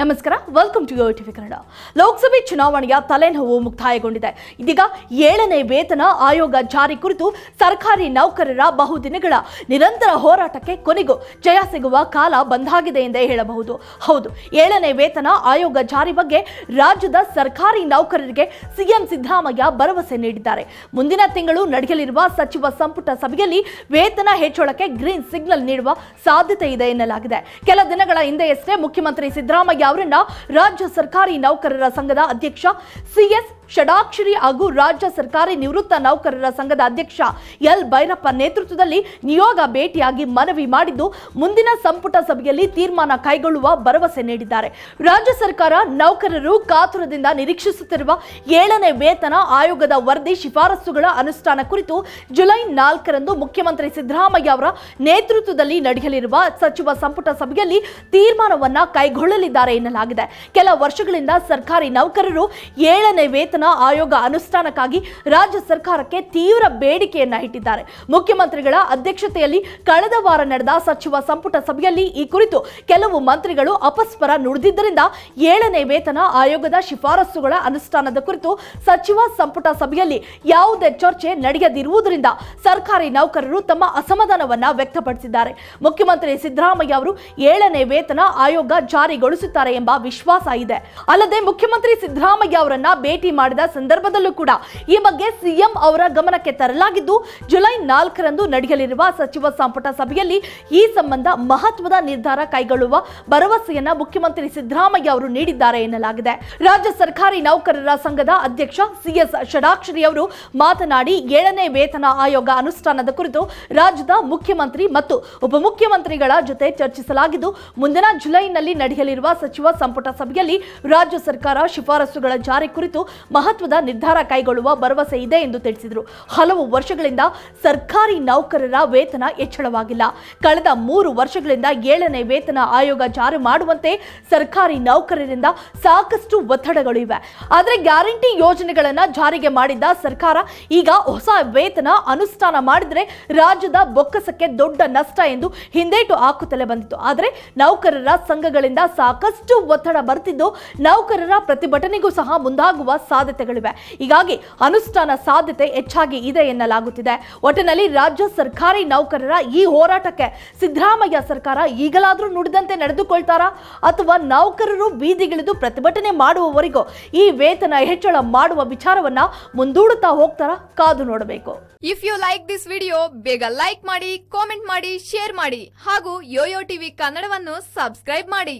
ನಮಸ್ಕಾರ welcome to TV Kannada ಲೋಕಸಭೆ ಚುನಾವಣೆಯ ತಲೆನೋವು ಮುಕ್ತಾಯಗೊಂಡಿದೆ. ಇದೀಗ ಏಳನೇ ವೇತನ ಆಯೋಗ ಜಾರಿ ಕುರಿತು ಸರ್ಕಾರಿ ನೌಕರರ ಬಹುದಿನಗಳ ನಿರಂತರ ಹೋರಾಟಕ್ಕೆ ಕೊನೆಗೂ ಜಯ ಸಿಗುವ ಕಾಲ ಬಂದಾಗಿದೆ ಎಂದೇ ಹೇಳಬಹುದು. ಹೌದು, ಏಳನೇ ವೇತನ ಆಯೋಗ ಜಾರಿ ಬಗ್ಗೆ ರಾಜ್ಯದ ಸರ್ಕಾರಿ ನೌಕರರಿಗೆ ಸಿಎಂ ಸಿದ್ದರಾಮಯ್ಯ ಭರವಸೆ ನೀಡಿದ್ದಾರೆ. ಮುಂದಿನ ತಿಂಗಳು ನಡೆಯಲಿರುವ ಸಚಿವ ಸಂಪುಟ ಸಭೆಯಲ್ಲಿ ವೇತನ ಹೆಚ್ಚಳಕ್ಕೆ ಗ್ರೀನ್ ಸಿಗ್ನಲ್ ನೀಡುವ ಸಾಧ್ಯತೆ ಇದೆ ಎನ್ನಲಾಗಿದೆ. ಕೆಲ ದಿನಗಳ ಹಿಂದೆಯಷ್ಟೇ ಮುಖ್ಯಮಂತ್ರಿ ಸಿದ್ದರಾಮಯ್ಯ ಅವರನ್ನ ರಾಜ್ಯ ಸರ್ಕಾರಿ ನೌಕರರ ಸಂಘದ ಅಧ್ಯಕ್ಷ ಸಿಎಸ್ ಷಡಾಕ್ಷರಿ ಹಾಗೂ ರಾಜ್ಯ ಸರ್ಕಾರಿ ನಿವೃತ್ತ ನೌಕರರ ಸಂಘದ ಅಧ್ಯಕ್ಷ ಎಲ್. ಭೈರಪ್ಪ ನೇತೃತ್ವದಲ್ಲಿ ನಿಯೋಗ ಭೇಟಿಯಾಗಿ ಮನವಿ ಮಾಡಿದ್ದು, ಮುಂದಿನ ಸಂಪುಟ ಸಭೆಯಲ್ಲಿ ತೀರ್ಮಾನ ಕೈಗೊಳ್ಳುವ ಭರವಸೆ ನೀಡಿದ್ದಾರೆ. ರಾಜ್ಯ ಸರ್ಕಾರ ನೌಕರರು ಕಾತುರದಿಂದ ನಿರೀಕ್ಷಿಸುತ್ತಿರುವ ಏಳನೇ ವೇತನ ಆಯೋಗದ ವರದಿ ಶಿಫಾರಸುಗಳ ಅನುಷ್ಠಾನ ಕುರಿತು ಜುಲೈ ನಾಲ್ಕರಂದು ಮುಖ್ಯಮಂತ್ರಿ ಸಿದ್ದರಾಮಯ್ಯ ಅವರ ನೇತೃತ್ವದಲ್ಲಿ ನಡೆಯಲಿರುವ ಸಚಿವ ಸಂಪುಟ ಸಭೆಯಲ್ಲಿ ತೀರ್ಮಾನವನ್ನ ಕೈಗೊಳ್ಳಲಿದ್ದಾರೆ ಎನ್ನಲಾಗಿದೆ ಕೆಲ ವರ್ಷಗಳಿಂದ ಸರ್ಕಾರಿ ನೌಕರರು ಏಳನೇ ವೇತನ ಆಯೋಗ ಅನುಷ್ಠಾನಕ್ಕಾಗಿ ರಾಜ್ಯ ಸರ್ಕಾರಕ್ಕೆ ತೀವ್ರ ಬೇಡಿಕೆಯನ್ನ ಇಟ್ಟಿದ್ದಾರೆ. ಮುಖ್ಯಮಂತ್ರಿಗಳ ಅಧ್ಯಕ್ಷತೆಯಲ್ಲಿ ಕಳೆದ ವಾರ ನಡೆದ ಸಚಿವ ಸಂಪುಟ ಸಭೆಯಲ್ಲಿ ಈ ಕುರಿತು ಕೆಲವು ಮಂತ್ರಿಗಳು ಅಪಸ್ಪರ ನುಡಿದಿದ್ದರಿಂದ ಏಳನೇ ವೇತನ ಆಯೋಗದ ಶಿಫಾರಸುಗಳ ಅನುಷ್ಠಾನದ ಕುರಿತು ಸಚಿವ ಸಂಪುಟ ಸಭೆಯಲ್ಲಿ ಯಾವುದೇ ಚರ್ಚೆ ನಡೆಯದಿರುವುದರಿಂದ ಸರ್ಕಾರಿ ನೌಕರರು ತಮ್ಮ ಅಸಮಾಧಾನವನ್ನ ವ್ಯಕ್ತಪಡಿಸಿದ್ದಾರೆ. ಮುಖ್ಯಮಂತ್ರಿ ಸಿದ್ದರಾಮಯ್ಯ ಅವರು ಏಳನೇ ವೇತನ ಆಯೋಗ ಜಾರಿಗೊಳಿಸುತ್ತಾರೆ ಎಂಬ ವಿಶ್ವಾಸ ಇದೆ. ಅಲ್ಲದೆ ಮುಖ್ಯಮಂತ್ರಿ ಸಿದ್ದರಾಮಯ್ಯ ಅವರನ್ನ ಭೇಟಿ ಮಾಡಿದ ಸಂದರ್ಭದಲ್ಲೂ ಕೂಡ ಈ ಬಗ್ಗೆ ಸಿಎಂ ಅವರ ಗಮನಕ್ಕೆ ತರಲಾಗಿದ್ದು, ಜುಲೈ ನಾಲ್ಕರಂದು ನಡೆಯಲಿರುವ ಸಚಿವ ಸಂಪುಟ ಸಭೆಯಲ್ಲಿ ಈ ಸಂಬಂಧ ಮಹತ್ವದ ನಿರ್ಧಾರ ಕೈಗೊಳ್ಳುವ ಭರವಸೆಯನ್ನ ಮುಖ್ಯಮಂತ್ರಿ ಸಿದ್ದರಾಮಯ್ಯ ಅವರು ನೀಡಿದ್ದಾರೆ ಎನ್ನಲಾಗಿದೆ. ರಾಜ್ಯ ಸರ್ಕಾರಿ ನೌಕರರ ಸಂಘದ ಅಧ್ಯಕ್ಷ ಸಿಎಸ್ ಷಡಾಕ್ಷರಿ ಅವರು ಮಾತನಾಡಿ, ಏಳನೇ ವೇತನ ಆಯೋಗ ಅನುಷ್ಠಾನದ ಕುರಿತು ರಾಜ್ಯದ ಮುಖ್ಯಮಂತ್ರಿ ಮತ್ತು ಉಪಮುಖ್ಯಮಂತ್ರಿಗಳ ಜೊತೆ ಚರ್ಚಿಸಲಾಗಿದ್ದು, ಮುಂದಿನ ಜುಲೈನಲ್ಲಿ ನಡೆಯಲಿರುವ ಸಚಿವ ಸಂಪುಟ ಸಭೆಯಲ್ಲಿ ರಾಜ್ಯ ಸರ್ಕಾರ ಶಿಫಾರಸುಗಳ ಜಾರಿ ಕುರಿತು ಮಹತ್ವದ ನಿರ್ಧಾರ ಕೈಗೊಳ್ಳುವ ಭರವಸೆ ಇದೆ ಎಂದು ತಿಳಿಸಿದರು. ಹಲವು ವರ್ಷಗಳಿಂದ ಸರ್ಕಾರಿ ನೌಕರರ ವೇತನ ಹೆಚ್ಚಳವಾಗಿಲ್ಲ. ಕಳೆದ ಮೂರು ವರ್ಷಗಳಿಂದ ಏಳನೇ ವೇತನ ಆಯೋಗ ಜಾರಿ ಮಾಡುವಂತೆ ಸರ್ಕಾರಿ ನೌಕರರಿಂದ ಸಾಕಷ್ಟು ಒತ್ತಡಗಳು ಇವೆ. ಆದರೆ ಗ್ಯಾರಂಟಿ ಯೋಜನೆಗಳನ್ನು ಜಾರಿಗೆ ಮಾಡಿದ್ದ ಸರ್ಕಾರ ಈಗ ಹೊಸ ವೇತನ ಅನುಷ್ಠಾನ ಮಾಡಿದರೆ ರಾಜ್ಯದ ಬೊಕ್ಕಸಕ್ಕೆ ದೊಡ್ಡ ನಷ್ಟ ಎಂದು ಹಿಂದೇಟು ಹಾಕುತ್ತಲೇ ಬಂದಿತ್ತು. ಆದರೆ ನೌಕರರ ಸಂಘಗಳಿಂದ ಸಾಕಷ್ಟು ಒತ್ತಡ ಬರ್ತಿದ್ದು ನೌಕರರ ಪ್ರತಿಭಟನೆಗೂ ಸಹ ಮುಂದಾಗುವ ಸಾಧ್ಯತೆಗಳಿವೆ. ಹೀಗಾಗಿ ಅನುಷ್ಠಾನ ಸಾಧ್ಯತೆ ಹೆಚ್ಚಾಗಿ ಇದೆ ಎನ್ನಲಾಗುತ್ತಿದೆ. ಒಟ್ಟಿನಲ್ಲಿ ರಾಜ್ಯ ಸರ್ಕಾರಿ ನೌಕರರ ಈ ಹೋರಾಟಕ್ಕೆ ಸಿದ್ದರಾಮಯ್ಯ ಸರ್ಕಾರ ಈಗಲಾದರೂ ನುಡಿದಂತೆ ನಡೆದುಕೊಳ್ತಾರಾ? ಅಥವಾ ನೌಕರರು ಬೀದಿಗಿಳಿದು ಪ್ರತಿಭಟನೆ ಮಾಡುವವರೆಗೂ ಈ ವೇತನ ಹೆಚ್ಚಳ ಮಾಡುವ ವಿಚಾರವನ್ನ ಮುಂದೂಡುತ್ತಾ ಹೋಗ್ತಾರಾ? ಕಾದು ನೋಡಬೇಕು. If you like this video ಬೇಗ ಲೈಕ್ ಮಾಡಿ ಕಾಮೆಂಟ್ ಮಾಡಿ ಶೇರ್ ಮಾಡಿ ಹಾಗೂ ಯೋಯೋ ಟಿವಿ ಕನ್ನಡವನ್ನು ಸಬ್ಸ್ಕ್ರೈಬ್ ಮಾಡಿ.